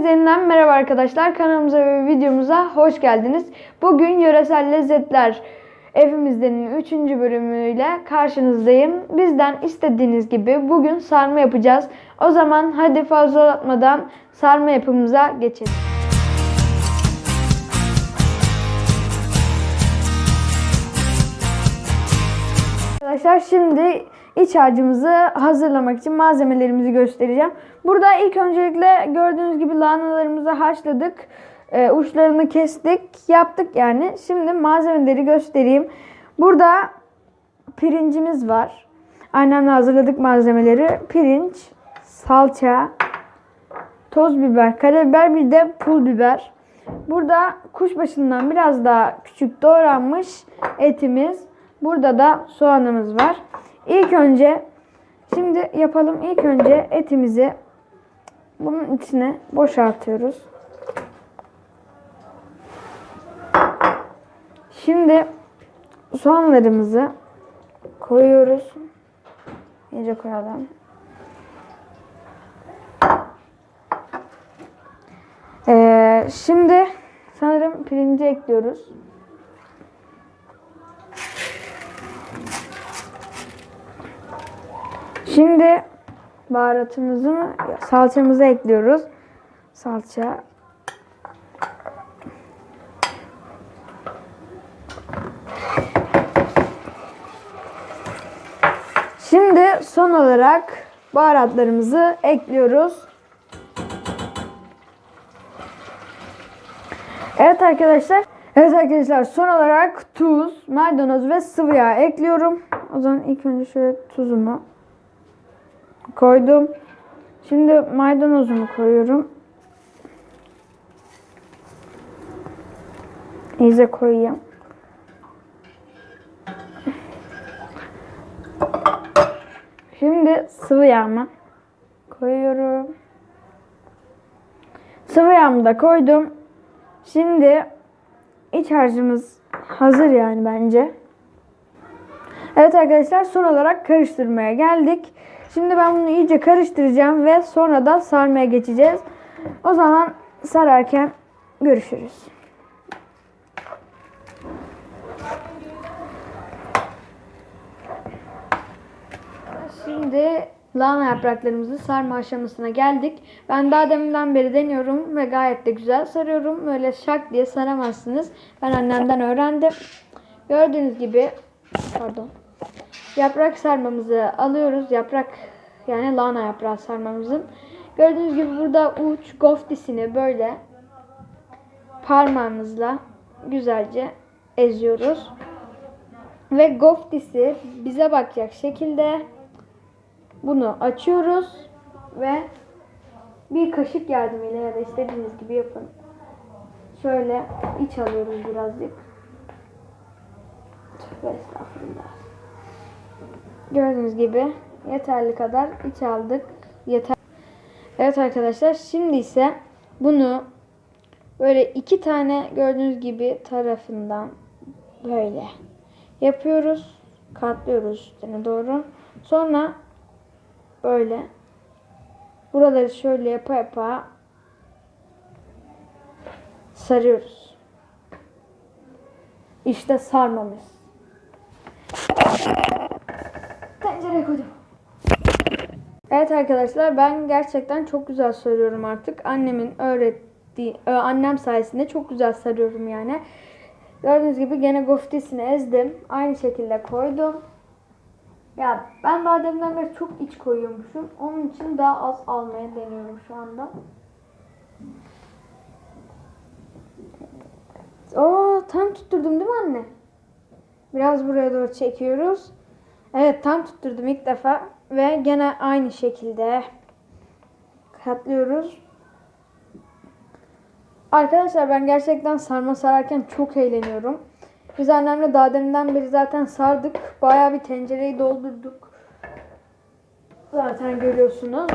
Hepinize yeniden merhaba arkadaşlar. Kanalımıza ve videomuza hoş geldiniz. Bugün yöresel lezzetler evimizdenin 3. bölümüyle karşınızdayım. Bizden istediğiniz gibi bugün sarma yapacağız. O zaman hadi fazla uzatmadan sarma yapımıza geçelim. Arkadaşlar şimdi iç harcımızı hazırlamak için malzemelerimizi göstereceğim. Burada ilk öncelikle gördüğünüz gibi lahanalarımızı haşladık. Ee, uçlarını kestik. Yaptık yani. Şimdi malzemeleri göstereyim. Burada pirincimiz var. Annemle hazırladık malzemeleri. Pirinç, salça, toz biber, karabiber bir de pul biber. Burada kuşbaşından biraz daha küçük doğranmış etimiz. Burada da soğanımız var. İlk önce şimdi yapalım. İlk önce etimizi bunun içine boşaltıyoruz. Şimdi soğanlarımızı koyuyoruz. İyice koyalım. Ee, şimdi sanırım pirinci ekliyoruz. Şimdi baharatımızı mı, salçamızı ekliyoruz. Salça. Şimdi son olarak baharatlarımızı ekliyoruz. Evet arkadaşlar. Evet arkadaşlar son olarak tuz, maydanoz ve sıvı yağ ekliyorum. O zaman ilk önce şöyle tuzumu koydum. Şimdi maydanozumu koyuyorum. İyice koyayım. Şimdi sıvı yağımı koyuyorum. Sıvı yağımı da koydum. Şimdi iç harcımız hazır yani bence. Evet arkadaşlar son olarak karıştırmaya geldik. Şimdi ben bunu iyice karıştıracağım ve sonra da sarmaya geçeceğiz. O zaman sararken görüşürüz. Şimdi lahana yapraklarımızı sarma aşamasına geldik. Ben daha deminden beri deniyorum ve gayet de güzel sarıyorum. Böyle şak diye saramazsınız. Ben annemden öğrendim. Gördüğünüz gibi pardon. Yaprak sarmamızı alıyoruz. Yaprak yani lahana yaprağı sarmamızın. Gördüğünüz gibi burada uç goftisini böyle parmağımızla güzelce eziyoruz. Ve goftisi bize bakacak şekilde bunu açıyoruz ve bir kaşık yardımıyla ya da istediğiniz gibi yapın. Şöyle iç alıyoruz birazcık. Tövbe estağfurullah. Gördüğünüz gibi yeterli kadar iç aldık. Yeter. Evet arkadaşlar şimdi ise bunu böyle iki tane gördüğünüz gibi tarafından böyle yapıyoruz. Katlıyoruz üstüne doğru. Sonra böyle buraları şöyle yapa yapa sarıyoruz. İşte sarmamız. Tencereye koydum. Evet arkadaşlar ben gerçekten çok güzel sarıyorum artık. Annemin öğrettiği, ö, annem sayesinde çok güzel sarıyorum yani. Gördüğünüz gibi gene goftisini ezdim. Aynı şekilde koydum. Ya ben daha deminden beri çok iç koyuyormuşum. Onun için daha az almaya deniyorum şu anda. Oo tam tutturdum değil mi anne? Biraz buraya doğru çekiyoruz. Evet tam tutturdum ilk defa. Ve gene aynı şekilde katlıyoruz. Arkadaşlar ben gerçekten sarma sararken çok eğleniyorum. Biz annemle daha deminden beri zaten sardık. Bayağı bir tencereyi doldurduk. Zaten görüyorsunuz.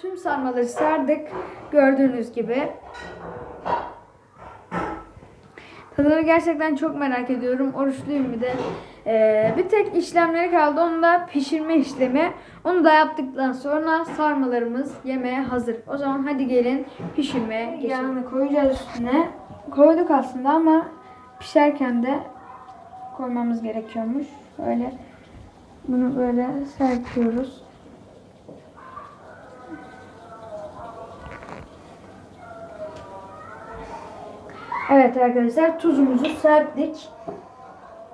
Tüm sarmaları sardık. Gördüğünüz gibi. Tadını gerçekten çok merak ediyorum. Oruçluyum bir de. Ee, bir tek işlemleri kaldı. Onu da pişirme işlemi. Onu da yaptıktan sonra sarmalarımız yemeğe hazır. O zaman hadi gelin pişirmeye geçelim. Yağını koyacağız üstüne. Koyduk aslında ama pişerken de koymamız gerekiyormuş. Böyle bunu böyle serpiyoruz. Evet arkadaşlar tuzumuzu serptik.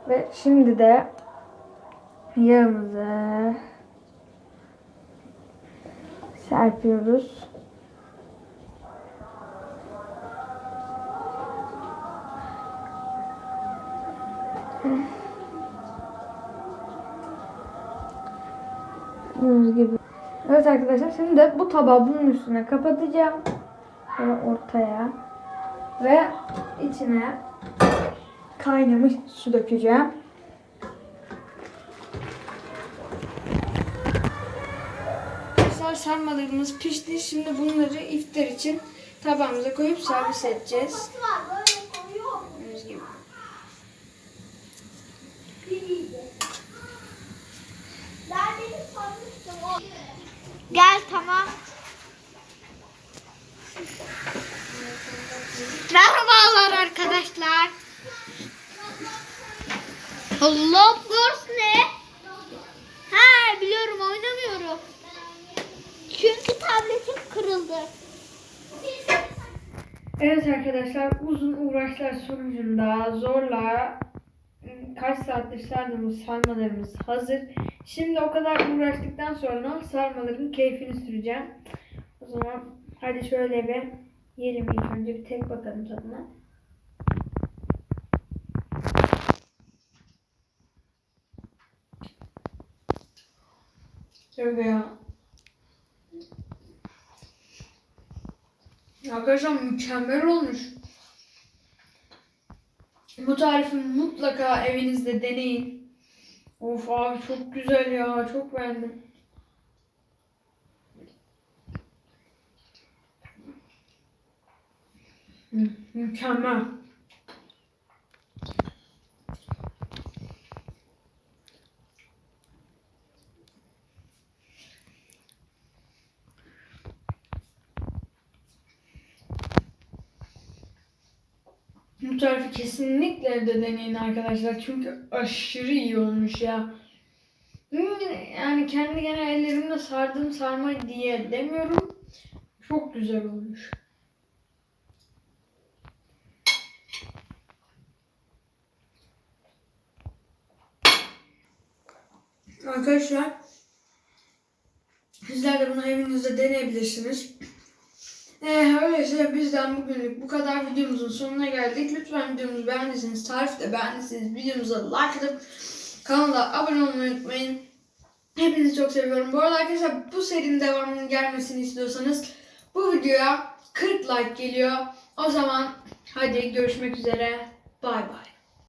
Ve şimdi de yağımızı serpiyoruz. Gördüğünüz gibi. Evet arkadaşlar şimdi de bu tabağı bunun üstüne kapatacağım. Böyle ortaya. Ve içine kaynamış su dökeceğim. Arkadaşlar sarmalarımız pişti. Şimdi bunları iftar için tabağımıza koyup servis edeceğiz. Gel tamam. Merhabalar arkadaşlar. Allah Wars ne? Ha biliyorum oynamıyorum. Çünkü tabletim kırıldı. Evet arkadaşlar uzun uğraşlar sonucunda zorla ım, kaç saattir sardığımız sarmalarımız hazır. Şimdi o kadar uğraştıktan sonra sarmaların keyfini süreceğim. O zaman hadi şöyle bir yiyelim ilk önce bir tek bakalım tadına. Şöyle ya. Arkadaşlar mükemmel olmuş. Bu tarifi mutlaka evinizde deneyin. Of abi çok güzel ya. Çok beğendim. Mükemmel. Bu tarifi kesinlikle evde deneyin arkadaşlar. Çünkü aşırı iyi olmuş ya. Yani kendi gene ellerimle sardığım sarma diye demiyorum. Çok güzel olmuş. Arkadaşlar sizler de bunu evinizde deneyebilirsiniz. Ee, öyleyse bizden bugünlük bu kadar videomuzun sonuna geldik. Lütfen videomuzu beğendiyseniz, tarif de beğendiyseniz videomuza like atıp kanala abone olmayı unutmayın. Hepinizi çok seviyorum. Bu arada arkadaşlar bu serinin devamının gelmesini istiyorsanız bu videoya 40 like geliyor. O zaman hadi görüşmek üzere. Bay bay.